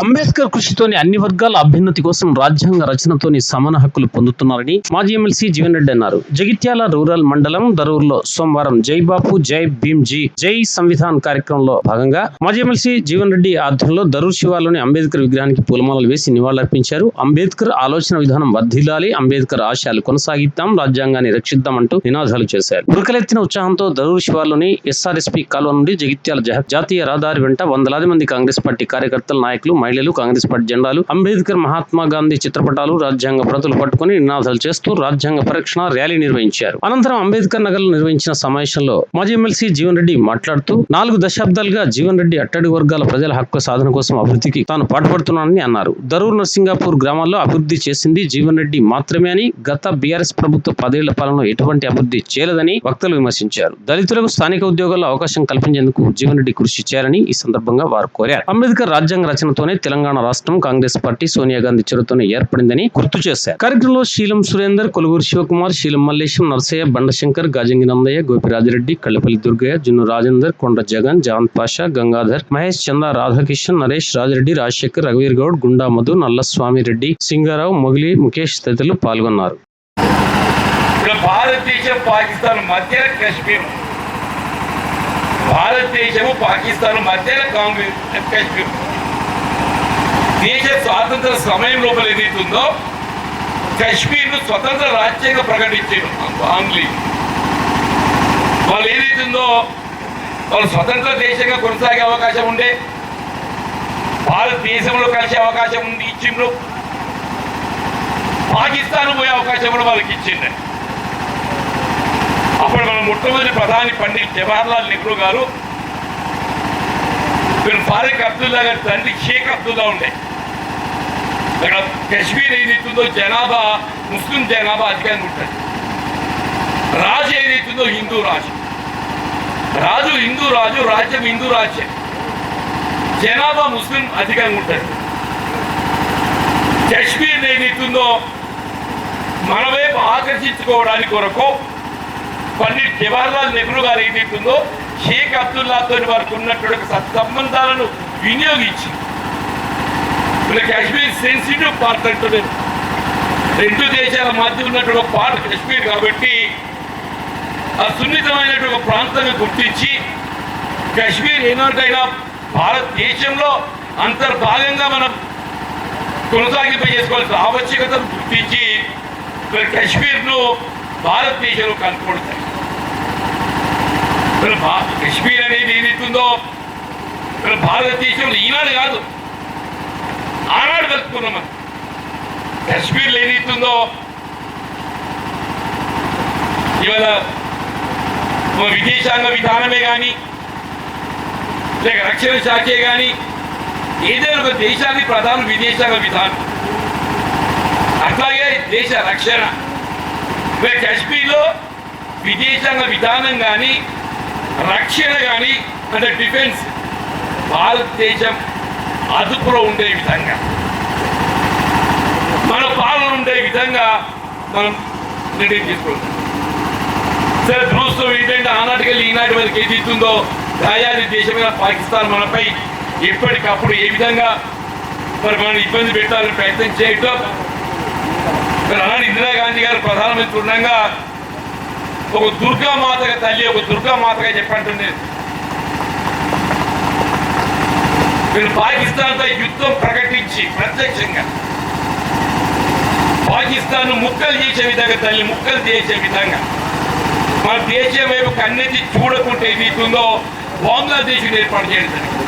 అంబేద్కర్ కృషితోని అన్ని వర్గాల అభ్యున్నతి కోసం రాజ్యాంగ రచనతోని సమాన హక్కులు పొందుతున్నారని మాజీ ఎమ్మెల్సీ జీవన్ రెడ్డి అన్నారు. జగిత్యాల రూరల్ మండలం దరూర్లో సోమవారం జై బాపు జై భీమ్ జీ జై సంవిధాన్ కార్యక్రమంలో భాగంగా మాజీ ఎమ్మెల్సీ జీవన్ రెడ్డి ఆధ్వర్యంలో దరూర్ శివార్లోని అంబేద్కర్ విగ్రహానికి పూలమాలలు వేసి నివాళులర్పించారు. అంబేద్కర్ ఆలోచన విధానం వర్ధిల్లాలి అంబేద్కర్ ఆశయాలు కొనసాగిద్దాం రాజ్యాంగాన్ని రక్షిద్దాం అంటూ నినాదాలు చేశారు. ఉరకలెత్తిన ఉత్సాహంతో దరూర్ శివార్లోని ఎస్ఆర్ఎస్పీ కాలువ నుండి జగిత్యాల జాతీయ రహదారి వెంట వందలాది మంది కాంగ్రెస్ పార్టీ కార్యకర్తలు నాయకులు మహిళలు కాంగ్రెస్ పార్టీ జెండాలు అంబేద్కర్ మహాత్మా గాంధీ చిత్రపటాలు రాజ్యాంగ ప్రతులు పట్టుకుని నినాదాలు చేస్తూ రాజ్యాంగ పరిరక్షణ ర్యాలీ నిర్వహించారు. అనంతరం అంబేద్కర్ నగర్లో నిర్వహించిన సమావేశంలో మాజీ ఎమ్మెల్సీ జీవన్ రెడ్డి మాట్లాడుతూ నాలుగు దశాబ్దాలుగా జీవన్ రెడ్డి అట్టడి వర్గాల ప్రజల హక్కు సాధన కోసం అభివృద్ధికి తాను పాటుపడుతున్నానని అన్నారు. దరూర్ నర్సింగాపూర్ గ్రామాల్లో అభివృద్ధి చేసింది జీవన్ రెడ్డి మాత్రమే అని గత బీఆర్ఎస్ ప్రభుత్వ పదేళ్ళ పాలనలో ఎటువంటి అభివృద్ధి చేయలేదని వక్తలు విమర్శించారు. దళితులకు స్థానిక ఉద్యోగాల్లో అవకాశం కల్పించేందుకు జీవన్ రెడ్డి కృషి చేయాలని ఈ సందర్భంగా వారు కోరారు. అంబేద్కర్ రాజ్యాంగ రచనతో రచనతోనే తెలంగాణ రాష్ట్రం కాంగ్రెస్ పార్టీ సోనియా గాంధీ చొరవతోనే ఏర్పడిందని గుర్తు చేశారు. కార్యక్రమంలో శీలం సురేందర్ కొలుగురు శివకుమార్ శీలం మల్లేశం నరసయ్య బండశంకర్ గాజంగి నందయ్య గోపిరాజిరెడ్డి కళ్ళపల్లి దుర్గయ్య జున్ను రాజేందర్ కొండ జగన్ జాన్ పాషా గంగాధర్ మహేష్ చంద రాధాకిషన్ నరేష్ రాజిరెడ్డి రాజశేఖర్ రఘువీర్ గౌడ్ గుండా మధు నల్లస్వామి రెడ్డి సింగారావు మొగిలి ముఖేష్ తదితరులు పాల్గొన్నారు. భారతదేశం పాకిస్తాన్ మధ్య భారతదేశము పాకిస్తాన్ మధ్య కాంగ్రెస్ కాశ్మీర్. దేశ స్వాతంత్ర సమయం లోపల ఏదైతుందో కశ్మీర్ను స్వతంత్ర రాజ్యంగా ప్రకటించారు ఆంగ్లీ. వాళ్ళు ఏదైతుందో వాళ్ళు స్వతంత్ర దేశంగా కొనసాగే అవకాశం ఉండే భారతదేశంలో కలిసే అవకాశం ఉంది ఇచ్చిండ్రు. పాకిస్తాన్ పోయే అవకాశం కూడా వాళ్ళకి ఇచ్చింది అప్పుడు మన మొట్టమొదటి ప్రధాని పండిత్ జవహర్లాల్ నెహ్రూ గారు వీరు ఫారూక్ అబ్దుల్లా గారి తండ్రి షేక్ అబ్దుల్లా ఉండే. అక్కడ కశ్మీర్ ఏదైతుందో జనాభా ముస్లిం జనాభా అధికంగా ఉంటుంది రాజు ఏదైతుందో హిందూ రాజు రాజు హిందూ రాజు రాజ్యం హిందూ రాజ్యం జనాభా ముస్లిం అధికంగా ఉంటుంది కశ్మీర్ ఏదైతుందో మన వైపు ఆకర్షించుకోవడానికి కొరకు పండిట్ జవహర్లాల్ నెహ్రూ గారు ఏదైతుందో షేక్ అబ్దుల్లాతో వారికి ఉన్నటువంటి సత్సంబంధాలను వినియోగించి ఇప్పుడు కాశ్మీర్ సెన్సిటివ్ పార్ట్ అంటున్నారు రెండు దేశాల మధ్య ఉన్నటువంటి ఒక పార్ట్ కాశ్మీర్ కాబట్టి ఆ సున్నితమైనటువంటి ఒక ప్రాంతంగా గుర్తించి కాశ్మీర్ ఏనాటైనా భారతదేశంలో అంతర్భాగంగా మనం కొనసాగింప చేసుకోవాల్సిన ఆవశ్యకతను గుర్తించి మరి కాశ్మీర్ను భారతదేశంలో కనుక్కుంటాయి మరి కాశ్మీర్ అనేది ఏదైతుందో మరి భారతదేశంలో ఈనాడు కాదు. ఆనాడు కలుపుకున్నాం మనం కాశ్మీర్లో ఏదైతుందో ఇవాళ విదేశాంగ విధానమే కానీ లేక రక్షణ శాఖే కానీ ఏదైనా ఒక దేశానికి ప్రధాన విదేశాంగ విధానం. అట్లాగే దేశ రక్షణ. ఇక్కడ కాశ్మీర్లో విదేశాంగ విధానం కానీ రక్షణ కానీ అంటే డిఫెన్స్ భారతదేశం అదుపులో ఉండే విధంగా. మన పాలన ఉండే విధంగా మనం నిర్ణయం తీసుకుంటాం సరే దురదృష్టం ఏంటంటే ఆనాటికి వెళ్ళి ఈనాటి వరకు ఏది ఇస్తుందో దాయాది దేశమైన పాకిస్తాన్ మనపై ఎప్పటికప్పుడు ఏ విధంగా మరి మనం ఇబ్బంది పెట్టాలని ప్రయత్నం చేయటం? మరి అలాంటి ఇందిరాగాంధీ గారు ప్రధానమంత్రి ఉండగా ఒక దుర్గామాతగా తల్లి ఒక దుర్గామాతగా చెప్పంటుంది మీరు పాకిస్తాన్తో యుద్ధం ప్రకటించి ప్రత్యక్షంగా పాకిస్తాన్ ముక్కలు చేసే విధంగా తల్లి ముక్కలు చేసే విధంగా. మన దేశం వైపు కన్నెత్తి చూడకుంటే ఏమవుతుందో బంగ్లాదేశ్ ఏర్పాటు చేయడం జరిగింది.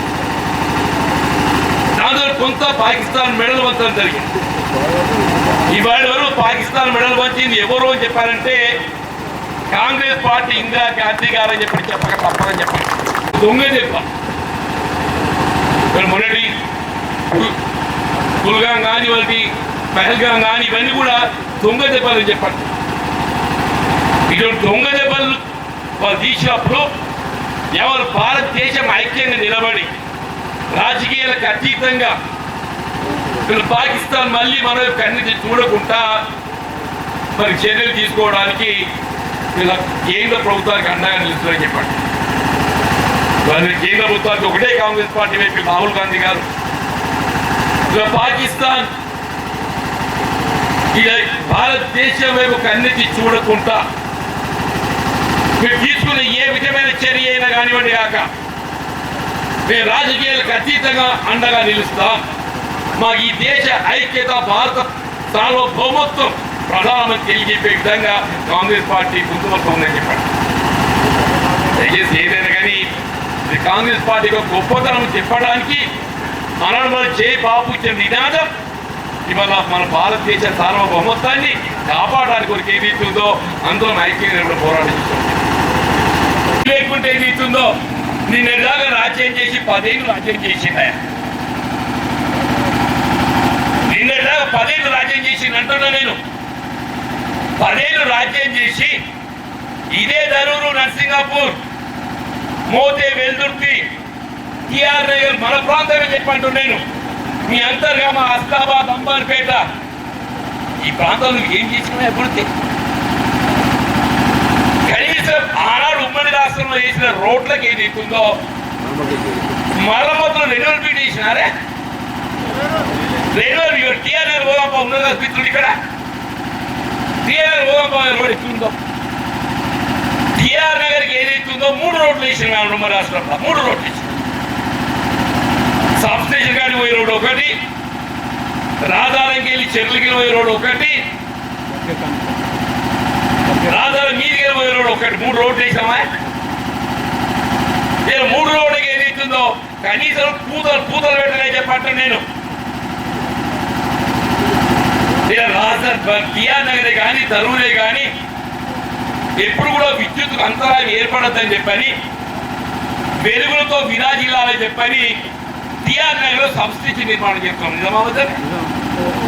దాంతో కొంత పాకిస్తాన్ మెడల్ వంచడం జరిగింది. ఇవాళ వరకు పాకిస్తాన్ మెడల్ వంచింది ఎవరు అని చెప్పారంటే కాంగ్రెస్ పార్టీ ఇందిరా గాంధీ గారు అని చెప్పి చెప్పక తప్పదని చెప్పారు. దొంగ చెప్ప మరి మొన్నటి కుల్గాం కానీ వాళ్ళకి పహల్గాం కానీ ఇవన్నీ కూడా దొంగ దెబ్బలని చెప్పండి ఇటువంటి దొంగ దెబ్బలు వాళ్ళు తీసినప్పుడు ఎవరు భారతదేశం ఐక్యంగా నిలబడి రాజకీయాలకు అతీతంగా పాకిస్తాన్ మళ్ళీ మన వైపు చూడకుండా మరి చర్యలు తీసుకోవడానికి వీళ్ళ కేంద్ర ప్రభుత్వానికి అండగా నిలుస్తుందని చెప్పండి మరి కేంద్ర ప్రభుత్వానికి ఒకటే కాంగ్రెస్ పార్టీ వైపు రాహుల్ గాంధీ గారు. పాకిస్తాన్. భారతదేశం వైపు కన్నెత్తి చూడకుండా మీరు తీసుకున్న ఏ విధమైన చర్య అయినా కానివ్వండి కాక మేము రాజకీయాలకు అతీతంగా అండగా నిలుస్తాం. మా ఈ దేశ ఐక్యత భారత సార్వభౌమత్వం ప్రధానమంత్రి తెలియజెప్పే విధంగా కాంగ్రెస్ పార్టీ ముందు ఉందని చెప్పాడు దయచేసి ఏదైనా కానీ ఇది కాంగ్రెస్ పార్టీ యొక్క గొప్పతనం చెప్పడానికి మనల్ని మనం చేయి బాబు ఇచ్చిన నినాదం. ఇవాళ మన భారతదేశ సార్వభౌమత్వాన్ని కాపాడడానికి ఏది ఏదైతుందో అందులో ఐక్యంగా కూడా పోరాటం చేస్తాం లేకుంటే ఏదైతుందో నిన్న ఎలాగా రాజ్యం చేసి పదేళ్ళు రాజ్యం చేసిందా? నిన్న ఎలాగా పదేళ్ళు రాజ్యం చేసింది అంటున్నా నేను. పదేళ్ళు రాజ్యం చేసి ఇదే దరూరు నర్సింగాపూర్ మోతే వెల్దుర్తి. టిఆర్ నగర్ మన ప్రాంతమే చెప్పంటు నేను మీ అంతర్గామ అస్తాబాద్ అంబార్పేట. ఈ ప్రాంతంలో ఏం చేసినా అభివృద్ధి? కనీసం ఆనాడు ఉమ్మడి రాష్ట్రంలో వేసిన రోడ్లకు ఏది ఎక్కుందో మరమ్మతులు రెన్యువల్ బీట్ చేసినారే? రెన్యువల్ టిఆర్ నగర్ ఉన్నది ఉన్నదా మిత్రుడు ఇక్కడ? టిఆర్ఆర్ పోదాం రోడ్ ఎక్కుందో టిఆర్ నగర్ ఏదైతుందో మూడు రోడ్లు వేసిన ఉమ్మడి రాష్ట్రంలో. మూడు రోడ్లు వేసిన సబ్ స్టేషన్ కానీ పోయే రోడ్డు ఒకటి రాధారంకి వెళ్ళి చెర్లకి పోయే రోడ్డు ఒకటి రాధారం మీదికి పోయే రోడ్డు ఒకటి. మూడు రోడ్లు వేసామా? నేను మూడు రోడ్లకి ఏదైతుందో కనీసం పూతలు పూతలు పెట్టలే చెప్పంటే నేను. రాజధాని కియా నగరే కానీ తరువులే కానీ ఎప్పుడు కూడా విద్యుత్ అంతరాయం ఏర్పడద్దని చెప్పని వెలుగులతో విరాజిల్లాలని చెప్పని టిఆర్ నగర్ సంస్థించి నిర్మాణం చేస్తాం. నిజమవుతుంది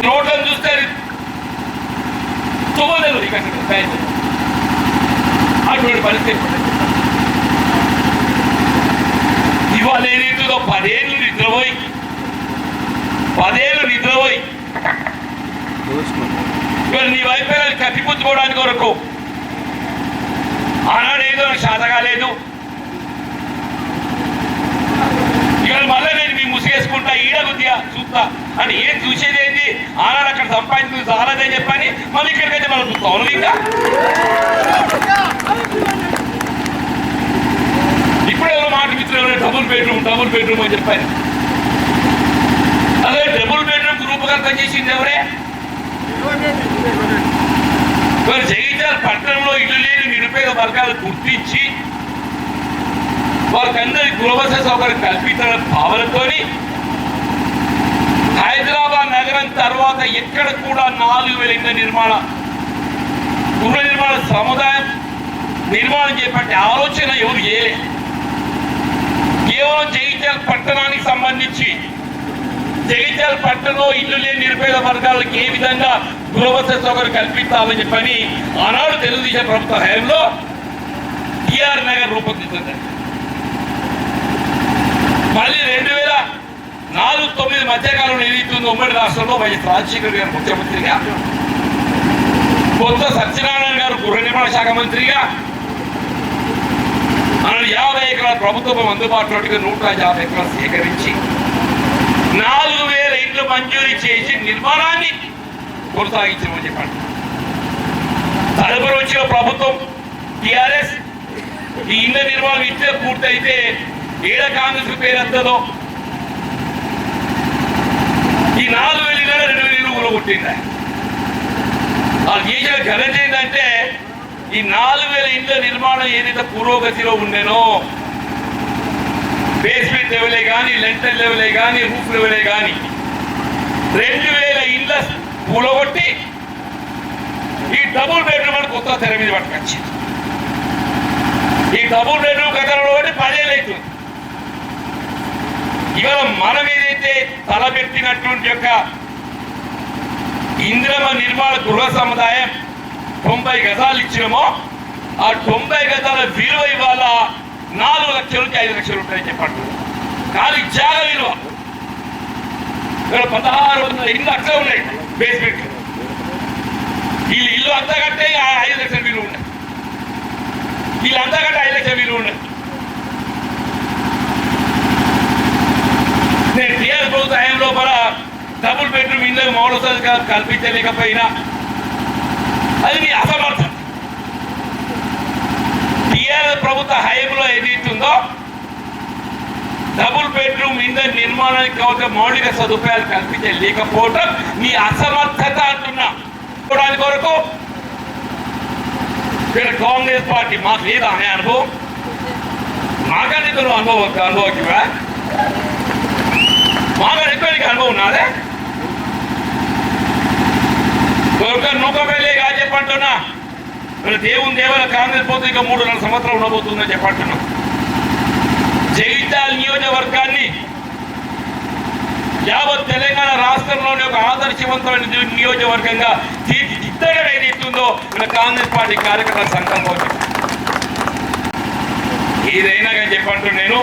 రోడ్లను చూస్తే ఇక అటువంటి పరిస్థితి ఇవాళ ఏదైతుందో పదేళ్ళు నిద్రపోయి పదేళ్ళు నిద్రపోయి ఇవాళ నీ వైఫల్యాలు కప్పిపుచ్చుకోవడానికి వరకు ఆనాడు ఏదో నాకు శాత కాలేదు ఇవాళ మళ్ళీ నేను మీ ముసిగేసుకుంటా ఈడ చూస్తా. అని ఏం చూసేది ఏంది? ఆనాడు అక్కడ సంపాదించుకుని చాలదని చెప్పని మళ్ళీ ఇక్కడికైతే మనం చూస్తాం అవును ఇంకా? ఇప్పుడు ఎవరో మాట మిత్రులు డబుల్ బెడ్రూమ్ డబుల్ బెడ్రూమ్ అని చెప్పారు. అదే డబుల్ బెడ్రూమ్ రూపకల్పన చేసింది ఎవరే? కేసీఆర్ పట్టణంలో ఇల్లు లేని నిరుపేద వర్గాలు గుర్తించి వారికందరి గృహవస సౌకర్యం కల్పించడం భావనతోని హైదరాబాద్ నగరం తర్వాత ఎక్కడ కూడా నాలుగు వేల ఇళ్ళ నిర్మాణ గృహ నిర్మాణ సముదాయం నిర్మాణం చేపట్టే ఆలోచన ఎవరు చేయలే. కేవలం జగిత్యాల పట్టణానికి సంబంధించి జగిత్యాల పట్టణంలో ఇల్లు లేని నిరుపేద వర్గాలకు ఏ విధంగా గృహవస సౌకర్యం కల్పించాలని చెప్పని ఆనాడు తెలుగుదేశం ప్రభుత్వ హయాంలో టిఆర్ నగర్ రూపొందించింది. మళ్ళీ రెండు వేల నాలుగు తొమ్మిది మధ్యకాలంలో ఏదైతుందో ఉమ్మడి రాష్ట్రంలో వైఎస్ రాజశేఖర్ గారు ముఖ్యమంత్రిగా కొత్త సత్యనారాయణ గారు గృహ నిర్మాణ శాఖ మంత్రిగా మనం యాభై ఎకరాల ప్రభుత్వం అందుబాటులో నూట యాభై ఎకరాలు సేకరించి నాలుగు వేల ఇండ్లు మంజూరు చేసి నిర్మాణాన్ని కొనసాగించమని చెప్పండి. తదుపరి వచ్చిన ప్రభుత్వం టిఆర్ఎస్ ఈ ఇళ్ళ నిర్మాణం ఇచ్చే పూర్తయితే ఏడ కాంగ్రెస్ పేరు ఎంతదో ఈ నాలుగు వేలు ఇళ్ళలో రెండు వేల ఇల్లు కొట్టిందా వాళ్ళు చేసిన ఘనత ఏంటంటే ఈ నాలుగు వేల ఇండ్ల నిర్మాణం ఏదైతే పురోగతిలో ఉండేనో బేస్మెంట్ లెవెలే కానీ లెంటర్ లెవెలే కానీ రూఫ్ లెవెలే కానీ రెండు వేల ఇండ్ల కూలగొట్టి ఈ డబుల్ బెడ్రూమ్ అని కొత్త తెర మీద పట్టుకొచ్చింది. ఈ డబుల్ బెడ్రూమ్ కథలో ఒకటి పదేళ్ళు అవుతుంది ఇవాళ మనం ఏదైతే తలపెట్టినటువంటి యొక్క ఇంద్రమ నిర్మాణ గృహ సముదాయం తొంభై గజాలు ఇచ్చినామో ఆ తొంభై గజాల విలువ ఇవాళ నాలుగు లక్షల నుంచి ఐదు లక్షలు ఉంటాయని చెప్పండి. నాలుగు జాగ విలువ. ఇక్కడ పదహారు వందల ఇల్లు అట్లా ఉన్నాయి. బేస్మెంట్ వీళ్ళు ఇల్లు అంతా కట్టే ఆ ఐదు లక్షల విలువ ఉన్నాయి వీళ్ళు అంతా కట్టే ఐదు లక్షల విలువ ఉన్నాయి నేను టీఆర్ ప్రభుత్వ హయాం లోపల డబుల్ బెడ్రూమ్ ఇల్లు మౌలసాలు కల్పించలేకపోయినా. అది మీ అసమర్థం. టీఆర్ ప్రభుత్వ హయాంలో ఏదైతుందో డబుల్ బెడ్రూమ్ ఇండ్ల నిర్మాణానికి కావాల్సిన మౌలిక సదుపాయాలు కల్పించలేకపోవటం మీ అసమర్థత అంటున్నా. చూడడానికి కొరకు. ఇక్కడ కాంగ్రెస్ పార్టీ మాకు లేదా అనే అనుభవం. మాకని నువ్వు అనుభవం అనుభవకివా మాకని అనుభవం నీకు అనుభవం నాదే ఒక నూకబెల్లేగా చెప్పంటున్నా. దేవుని దేవల కాంగ్రెస్ పోతే ఇక మూడు నాలుగు సంవత్సరాలు ఉండబోతుందని చెప్పంటున్నా. జగిత్యాల నియోజకవర్గాన్ని యావత్ తెలంగాణ రాష్ట్రంలోని ఒక ఆదర్శవంతమైన నియోజకవర్గంగా నియోజకవర్గంగా తీర్చిదిద్దడం ఏదైతుందో ఇక్కడ కాంగ్రెస్ పార్టీ కార్యకర్తల సంకల్పం ఏదైనా కానీ చెప్పంటూ నేను.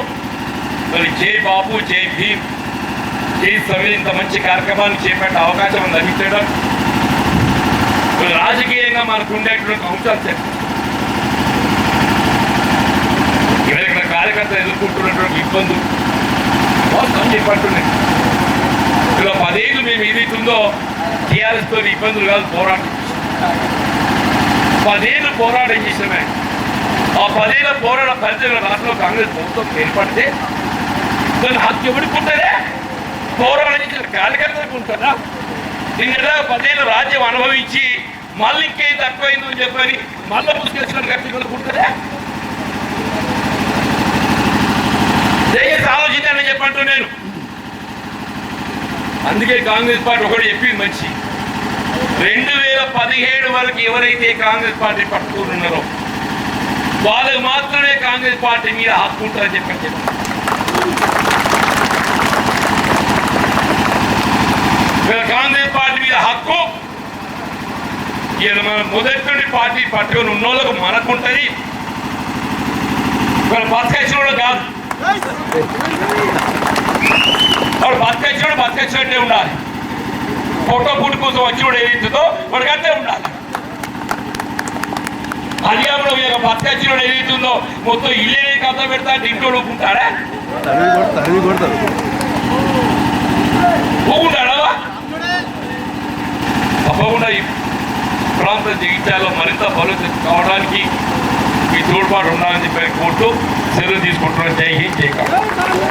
మరి జై బాబు జై భీమ్. జై సమీర్ ఇంత మంచి కార్యక్రమాన్ని చేపట్టే అవకాశం లభించడం. రాజకీయంగా మనకు ఉండేటువంటి అంశాలు చెప్పు ఇవాళ ఇక్కడ కార్యకర్తలు ఎదుర్కొంటున్నటువంటి ఇబ్బందులు వాస్తవం చెప్పంటున్నాయి ఇలా పదేళ్ళు మేము ఏదైతుందో టీఆర్ఎస్తో ఇబ్బందులు కాదు పోరాటం. పదేళ్ళు పోరాటం చేసినామే ఆ పదేళ్ళ పోరాట ఫలితంగా రాష్ట్రంలో కాంగ్రెస్ ప్రభుత్వం ఏర్పడితే దాని హక్కు ఎవరికి ఉంటుందే పోరాటం చేసిన కార్యకర్తలకు ఉంటుందా? నిన్న పదేళ్ళు రాజ్యం అనుభవించి మళ్ళీ ఇంకేం తక్కువైందని చెప్పని మళ్ళీ పుస్తకేసిన కట్టుకోవడానికి ఉంటుందా దయచేసి ఆలోచించాలని చెప్పంటూ నేను అందుకే కాంగ్రెస్ పార్టీ ఒకటి చెప్పింది మంచి. రెండు వేల పదిహేడు వరకు ఎవరైతే కాంగ్రెస్ పార్టీ పట్టుకుని వాళ్ళకు మాత్రమే కాంగ్రెస్ పార్టీ మీద హక్కు ఉంటుందని చెప్పండి కాంగ్రెస్ పార్టీ మీద హక్కు మన మొదటి నుండి పార్టీ పట్టుకొని ఉన్నోళ్ళకు మనకు ఉంటుంది. ఇక్కడ బతకచ్చిన వాళ్ళు కాదు. వాడు బతకచ్చినోడు బతకచ్చినట్టే ఉండాలి. ఫోటో పూట కోసం వచ్చినోడు ఏదైతుందో వాడికి అంతే ఉండాలి. అధికారంలో యొక్క బతకచ్చినోడు ఏదైతుందో మొత్తం ఇల్లే కథ పెడతా అంటే ఇంట్లో ఊపుకుంటాడా ఊపుకుంటాడా తప్పకుండా ఈ ప్రాంత జీవితాల్లో మరింత బలోపేతం కావడానికి మీ తోడ్పాటు ఉండాలని చెప్పి కోరుతూ సెలవు తీసుకుంటున్నాను జై హింద్ జై కాంగ్రెస్